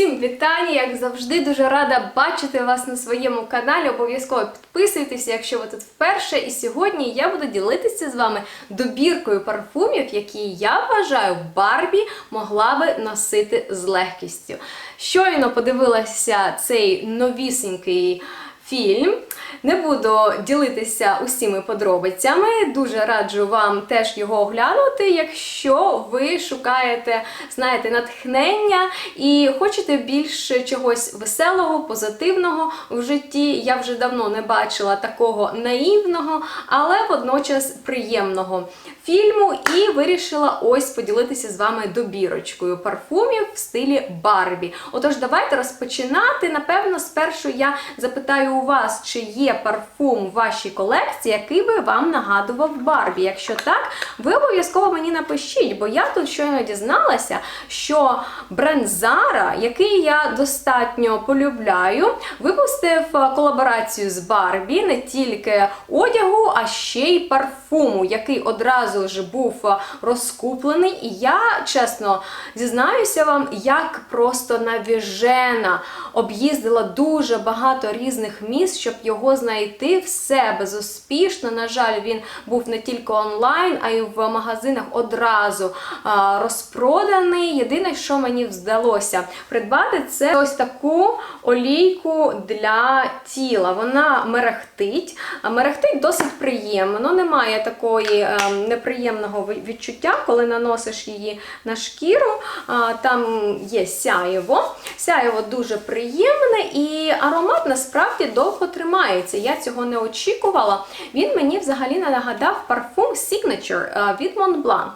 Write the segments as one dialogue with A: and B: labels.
A: Усім вітання! Як завжди, дуже рада бачити вас на своєму каналі. Обов'язково підписуйтесь, якщо ви тут вперше. І сьогодні я буду ділитися з вами добіркою парфумів, які я вважаю Барбі могла би носити з легкістю. Щойно подивилася цей новісенький фільм. Не буду ділитися усіми подробицями. Дуже раджу вам теж його оглянути, якщо ви шукаєте, знаєте, натхнення і хочете більше чогось веселого, позитивного в житті. Я вже давно не бачила такого наївного, але водночас приємного фільму і вирішила ось поділитися з вами добірочкою парфумів в стилі Барбі. Отож, давайте розпочинати. Напевно, спершу я запитаю у вас, чи є парфум в вашій колекції, який би вам нагадував Барбі. Якщо так, ви обов'язково мені напишіть, бо я тут щойно дізналася, що бренд Zara, який я достатньо полюбляю, випустив колаборацію з Барбі не тільки одягу, а ще й парфуму, який одразу ж був розкуплений. І я чесно зізнаюся вам, як просто навіжена об'їздила дуже багато різних міст, щоб його знайти все безуспішно. На жаль, він був не тільки онлайн, а й в магазинах одразу розпроданий. Єдине, що мені вдалося придбати, це ось таку олійку для тіла. Вона мерехтить, мерехтить досить приємно. Немає такої е, неприємного відчуття, коли наносиш її на шкіру. Там є сяєво. Сяєво дуже приємне і аромат насправді довго тримається. Я цього не очікувала. Він мені взагалі не нагадав парфум Signature е, від Montblanc.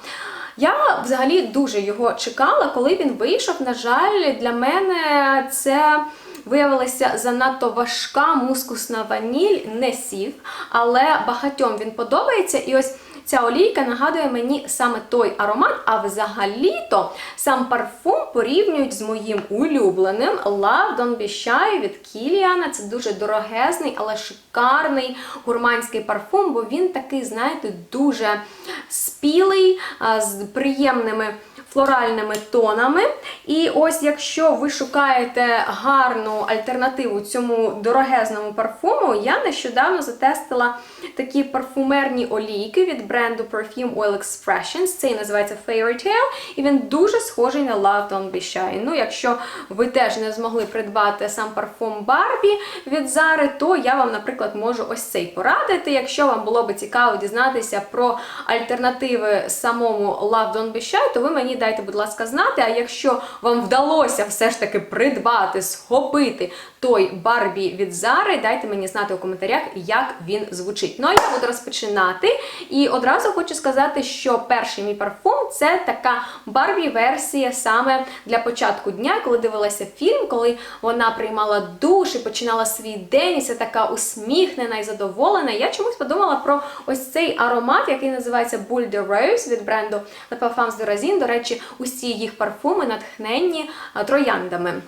A: Я взагалі дуже його чекала, коли він вийшов. На жаль, для мене це. Виявилася занадто важка мускусна ваніль, не сів, але багатьом він подобається. І ось ця олійка нагадує мені саме той аромат, а взагалі-то сам парфум порівнюють з моїм улюбленим Love Don't Be Shy від Кіліана. Це дуже дорогезний, але шикарний гурманський парфум, бо він такий, знаєте, дуже спілий, з приємними флоральними тонами. І ось, якщо ви шукаєте гарну альтернативу цьому дорогезному парфуму, я нещодавно затестила такі парфумерні олійки від бренду Perfume Oil Expressions. Цей називається Fairy Tale, і він дуже схожий на Love Don't Be Shy. Ну, якщо ви теж не змогли придбати сам парфум Barbie від Zara, то я вам, наприклад, можу ось цей порадити. Якщо вам було би цікаво дізнатися про альтернативи самому Love Don't Be Shy, то ви мені дайте, будь ласка, знати. А якщо вам вдалося все ж таки придбати, схопити той Барбі від Зари, дайте мені знати у коментарях, як він звучить. Ну а я буду розпочинати. І одразу хочу сказати, що перший мій парфум це така Барбі-версія саме для початку дня, коли дивилася фільм, коли вона приймала душ і починала свій день, і це така усміхнена і задоволена. Я чомусь подумала про ось цей аромат, який називається Boule de Rose від бренду La Parfums de Rosine. До речі, усі їх парфуми натхненні трояндами.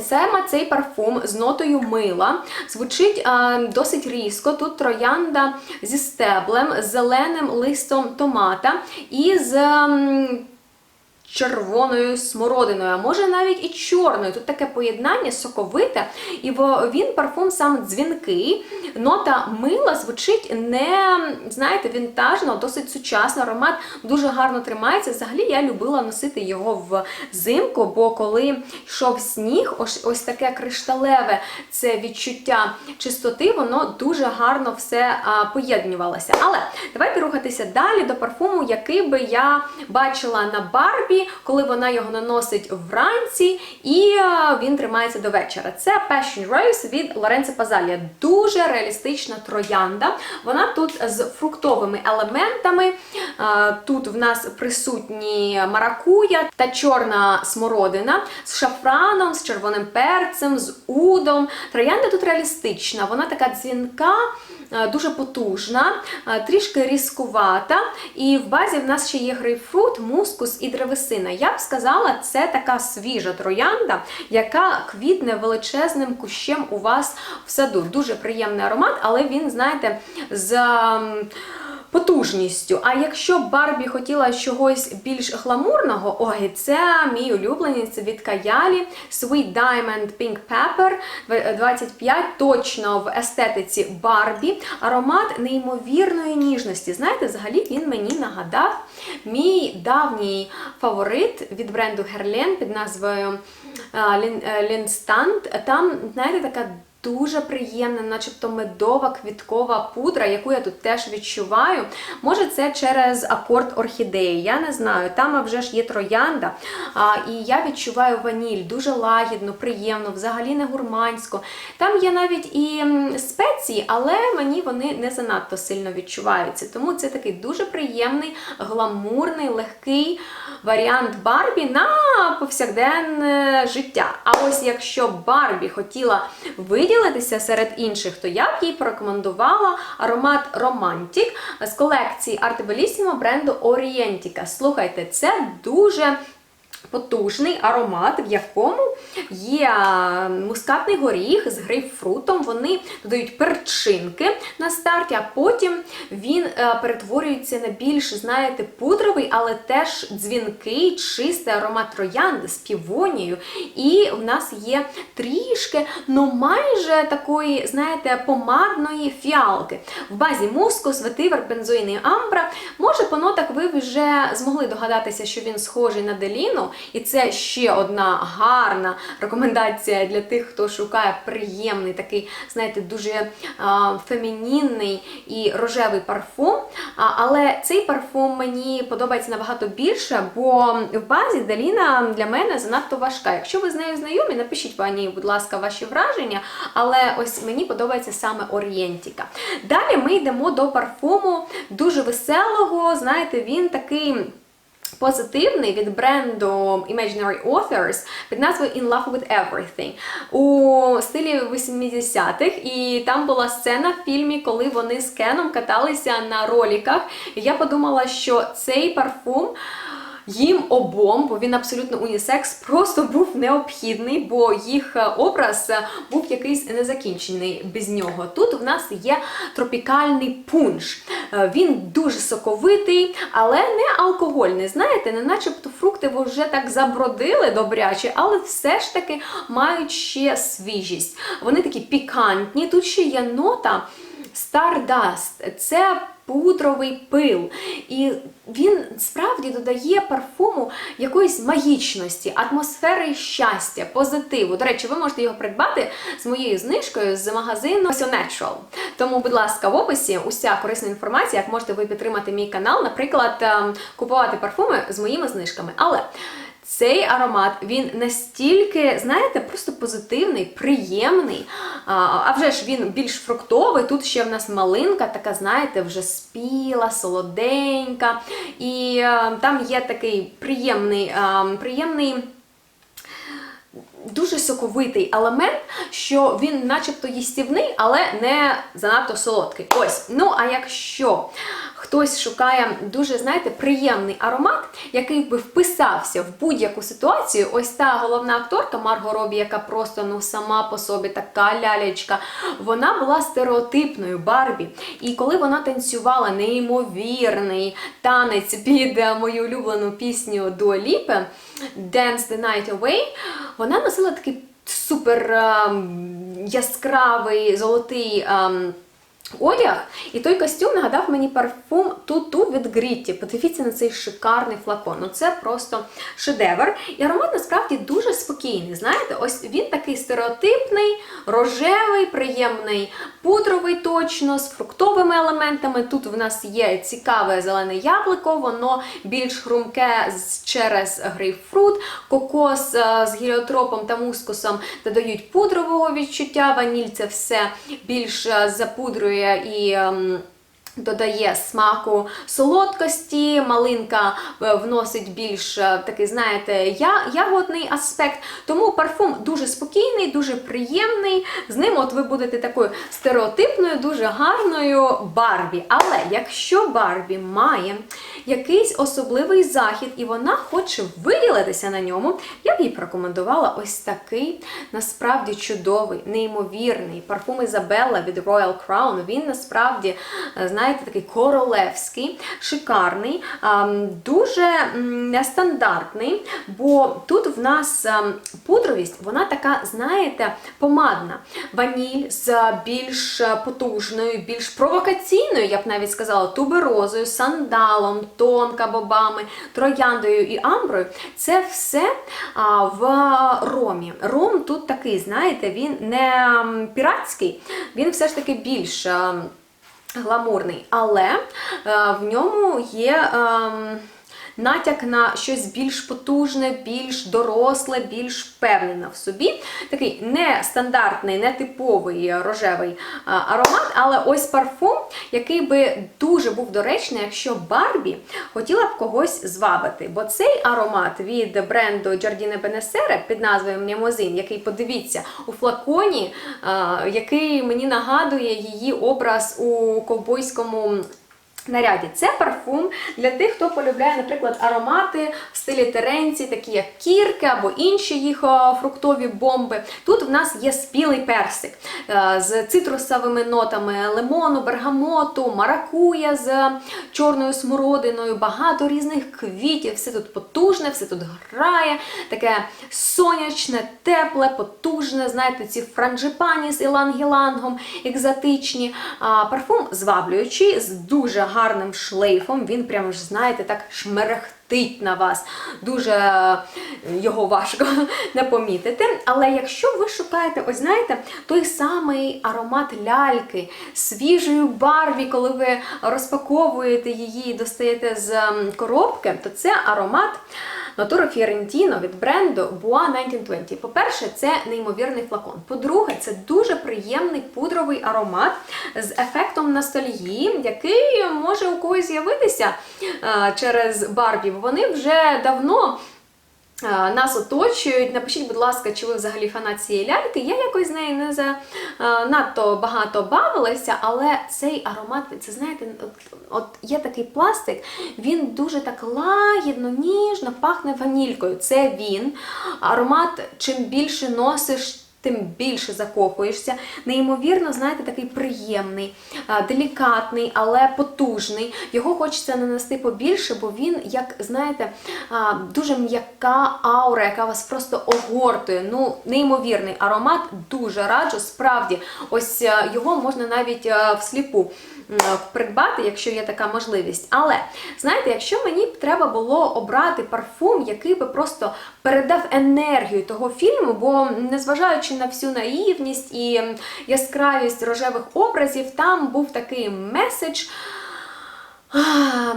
A: Сема цей парфум з нотою мила звучить а, досить різко. Тут троянда зі стеблем, з зеленим листом томата і з. М червоною смородиною, а може навіть і чорною. Тут таке поєднання соковите, і він парфум сам дзвінкий. Нота мила звучить не, знаєте, вінтажно, досить сучасно. Аромат дуже гарно тримається. Взагалі я любила носити його взимку, бо коли йшов сніг, ось, ось таке кришталеве це відчуття чистоти, воно дуже гарно все а, поєднювалося. Але давайте рухатися далі до парфуму, який би я бачила на Барбі коли вона його наносить вранці, і він тримається до вечора. Це Passion Rose від Лоренцо Пазалія. Дуже реалістична троянда. Вона тут з фруктовими елементами. Тут в нас присутні маракуя та чорна смородина з шафраном, з червоним перцем, з удом. Троянда тут реалістична, вона така дзвінка. Дуже потужна, трішки різкувата. І в базі в нас ще є грейпфрут, мускус і древесина. Я б сказала, це така свіжа троянда, яка квітне величезним кущем у вас в саду. Дуже приємний аромат, але він, знаєте, з потужністю. А якщо Барбі хотіла чогось більш гламурного, ой, це мій улюбленець від Каялі Sweet Diamond Pink Pepper 25, точно в естетиці Барбі. Аромат неймовірної ніжності. Знаєте, взагалі він мені нагадав мій давній фаворит від бренду Guerlain під назвою Лінстант. Там, знаєте, така Дуже приємна, начебто медова квіткова пудра, яку я тут теж відчуваю. Може, це через акорд орхідеї, я не знаю. Там вже ж є троянда. А, І я відчуваю ваніль, дуже лагідно, приємно, взагалі не гурмансько. Там є навіть і спеції, але мені вони не занадто сильно відчуваються. Тому це такий дуже приємний, гламурний, легкий варіант Барбі на повсякденне життя. А ось якщо Барбі хотіла виділитися серед інших, то я б їй порекомендувала аромат Romantic з колекції Bellissimo бренду Orientica. Слухайте, це дуже потужний аромат, в якому є мускатний горіх з грейпфрутом. Вони додають перчинки на старті, а потім він е, перетворюється на більш, знаєте, пудровий, але теж дзвінкий, чистий аромат троянди з півонією. І в нас є трішки, ну майже такої, знаєте, помадної фіалки. В базі мускус, ветивер, бензоїн і амбра. Може, по нотах ви вже змогли догадатися, що він схожий на деліну. І це ще одна гарна рекомендація для тих, хто шукає приємний, такий, знаєте, дуже а, фемінінний і рожевий парфум. А, але цей парфум мені подобається набагато більше, бо в базі Даліна для мене занадто важка. Якщо ви з нею знайомі, напишіть пані, будь ласка, ваші враження. Але ось мені подобається саме Орієнтіка. Далі ми йдемо до парфуму дуже веселого. Знаєте, він такий. Позитивний від бренду Imaginary Authors під назвою In Love with Everything у стилі 80-х. І там була сцена в фільмі, коли вони з Кеном каталися на роліках. І я подумала, що цей парфум. Їм обом, бо він абсолютно унісекс, просто був необхідний, бо їх образ був якийсь незакінчений без нього. Тут в нас є тропікальний пунш. Він дуже соковитий, але не алкогольний. Знаєте, не начебто фрукти вже так забродили добряче, але все ж таки мають ще свіжість. Вони такі пікантні. Тут ще є нота Stardust. Це пудровий пил. І він справді додає парфуму якоїсь магічності, атмосфери щастя, позитиву. До речі, ви можете його придбати з моєю знижкою з магазину Natural. Тому, будь ласка, в описі уся корисна інформація, як можете ви підтримати мій канал, наприклад, ем, купувати парфуми з моїми знижками. Але цей аромат він настільки, знаєте, просто позитивний, приємний. А, вже ж він більш фруктовий. Тут ще в нас малинка, така, знаєте, вже спіла, солоденька. І е, там є такий приємний, а, приємний. Дуже соковитий елемент, що він начебто їстівний, але не занадто солодкий. Ось, ну а якщо хтось шукає дуже, знаєте, приємний аромат, який би вписався в будь-яку ситуацію. Ось та головна акторка Марго Робі, яка просто ну сама по собі така лялечка, вона була стереотипною Барбі. І коли вона танцювала неймовірний танець під е, мою улюблену пісню Дуаліпе Dance the Night Away, вона носила такий супер ем, яскравий золотий. Ем, одяг. І той костюм нагадав мені парфум Туту від Грітті. Подивіться на цей шикарний флакон. Ну це просто шедевр. І аромат насправді дуже спокійний. Знаєте, ось він такий стереотипний, рожевий, приємний, пудровий точно, з фруктовими елементами. Тут в нас є цікаве зелене яблуко, воно більш хрумке через грейпфрут, кокос е, з гіліотропом та мускусом додають пудрового відчуття, ваніль це все більш е, запудрює і. Додає смаку солодкості, малинка е, вносить більш е, такий, знаєте, ягодний аспект. Тому парфум дуже спокійний, дуже приємний. З ним от ви будете такою стереотипною, дуже гарною Барбі. Але якщо Барбі має якийсь особливий захід, і вона хоче виділитися на ньому, я б їй порекомендувала ось такий насправді чудовий, неймовірний парфум Ізабелла від Royal Crown. Він насправді, знаєте, знаєте, такий королевський, шикарний, ем, дуже нестандартний, бо тут в нас ем, пудровість, вона така, знаєте, помадна. Ваніль з більш потужною, більш провокаційною, я б навіть сказала, туберозою, сандалом, тонка бобами, трояндою і амброю. Це все в ромі. Ром тут такий, знаєте, він не м, піратський, він все ж таки більш. Гламурний, але е, в ньому є ем, натяк на щось більш потужне, більш доросле, більш впевнене в собі. Такий нестандартний, нетиповий рожевий е, аромат, але ось парфум, який би дуже був доречний, якщо Барбі хотіла б когось звабити. Бо цей аромат від бренду Giardini Benessere під назвою Мнемозин, який подивіться у флаконі, е, який мені нагадує її образ у ковбойському. Наряді це парфум для тих, хто полюбляє, наприклад, аромати в стилі теренці, такі як кірки або інші їх фруктові бомби. Тут в нас є спілий персик е, з цитрусовими нотами лимону, бергамоту, маракуя з чорною смородиною, багато різних квітів. Все тут потужне, все тут грає, таке сонячне, тепле, потужне. Знаєте, ці франджипані з ілангілангом, екзотичні. Парфум зваблюючий, з дуже гарним шлейфом. Він прямо ж, знаєте, так шмерехтить на вас. Дуже е, його важко не помітити. Але якщо ви шукаєте, ось знаєте, той самий аромат ляльки, свіжою барві, коли ви розпаковуєте її і достаєте з ем, коробки, то це аромат. Натуро Фіорентіно від бренду Boa 1920. По-перше, це неймовірний флакон. По-друге, це дуже приємний пудровий аромат з ефектом ностальгії, який може у когось з'явитися е, через Барбі. Вони вже давно. е, Нас оточують. Напишіть, будь ласка, чи ви взагалі фанат цієї ляльки. Я якось з нею не за е, надто багато бавилася, але цей аромат, це знаєте, от, от є такий пластик, він дуже так лагідно, ніжно пахне ванількою. Це він. Аромат, чим більше носиш. Тим більше закохуєшся. Неймовірно, знаєте, такий приємний, делікатний, але потужний. Його хочеться нанести побільше, бо він, як знаєте, дуже м'яка аура, яка вас просто огортує. Ну, неймовірний аромат, дуже раджу. Справді, ось е, його можна навіть е, всліпу придбати, якщо є така можливість. Але знаєте, якщо мені б треба було обрати парфум, який би просто передав енергію того фільму, бо незважаючи на всю наївність і яскравість рожевих образів, там був такий меседж.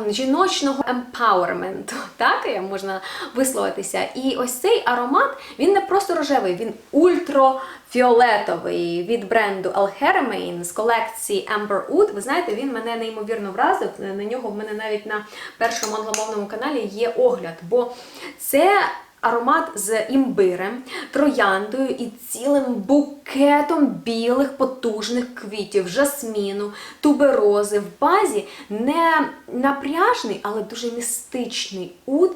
A: Жіночного емпауерменту, так я можна висловитися. І ось цей аромат, він не просто рожевий, він ультрафіолетовий від бренду Alhermain з колекції Amber Wood. Ви знаєте, він мене неймовірно вразив. На нього в мене навіть на першому англомовному каналі є огляд, бо це аромат з імбирем, трояндою і цілим букетом білих потужних квітів, жасміну, туберози. В базі не напряжний, але дуже містичний уд.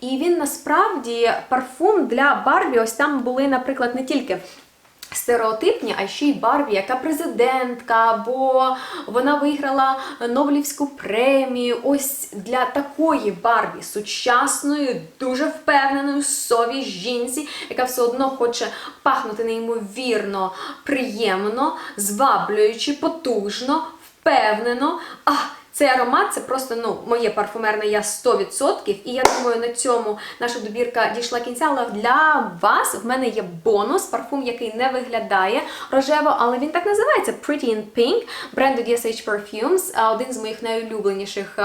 A: І він насправді парфум для Барбі. Ось там були, наприклад, не тільки стереотипні, а ще й Барбі, яка президентка, або вона виграла Нобелівську премію. Ось для такої Барбі, сучасної, дуже впевненої, сові жінці, яка все одно хоче пахнути неймовірно приємно, зваблюючи, потужно, впевнено. А, цей аромат це просто ну, моє парфумерне я 100%. І я думаю, на цьому наша добірка дійшла кінця. Але для вас в мене є бонус, парфум, який не виглядає рожево, але він так називається Pretty in Pink бренду DSH Perfumes, а, один з моїх найулюбленіших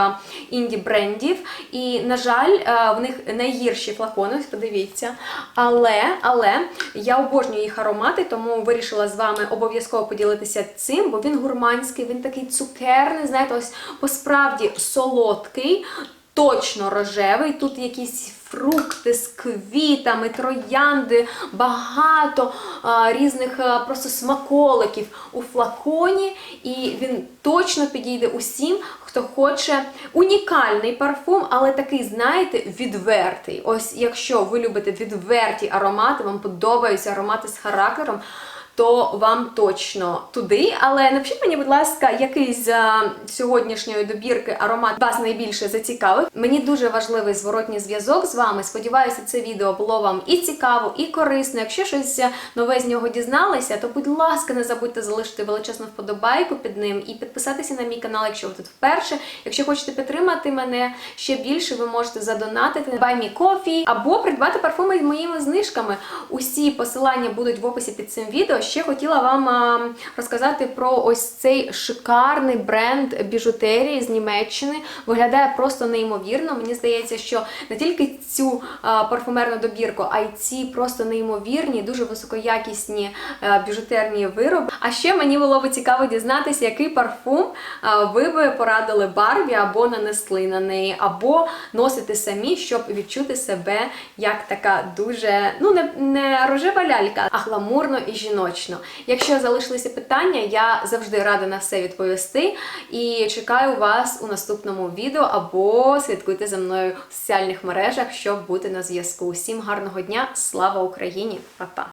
A: інді-брендів. І, на жаль, в них найгірші флакони, подивіться. Але, але я обожнюю їх аромати, тому вирішила з вами обов'язково поділитися цим, бо він гурманський, він такий цукерний, знаєте, ось по-справді солодкий, точно рожевий. Тут якісь фрукти з квітами, троянди, багато а, різних а, просто смаколиків у флаконі, і він точно підійде усім, хто хоче унікальний парфум, але такий, знаєте, відвертий. Ось якщо ви любите відверті аромати, вам подобаються аромати з характером. То вам точно туди. Але напишіть мені, будь ласка, який з е, сьогоднішньої добірки аромат вас найбільше зацікавив. Мені дуже важливий зворотній зв'язок з вами. Сподіваюся, це відео було вам і цікаво, і корисно. Якщо щось нове з нього дізналися, то будь ласка, не забудьте залишити величезну вподобайку під ним і підписатися на мій канал, якщо ви тут вперше. Якщо хочете підтримати мене ще більше, ви можете задонатити на Buy Me Coffee або придбати парфуми з моїми знижками. Усі посилання будуть в описі під цим відео. Ще хотіла вам розказати про ось цей шикарний бренд біжутерії з Німеччини. Виглядає просто неймовірно. Мені здається, що не тільки цю парфумерну добірку, а й ці просто неймовірні, дуже високоякісні біжутерні вироби. А ще мені було би цікаво дізнатися, який парфум ви би порадили Барбі або нанесли на неї, або носите самі, щоб відчути себе як така дуже, ну не, не рожева лялька, а гламурно і жіночно. Якщо залишилися питання, я завжди рада на все відповісти. І чекаю вас у наступному відео або слідкуйте за мною в соціальних мережах, щоб бути на зв'язку. Всім гарного дня! Слава Україні! Па-па!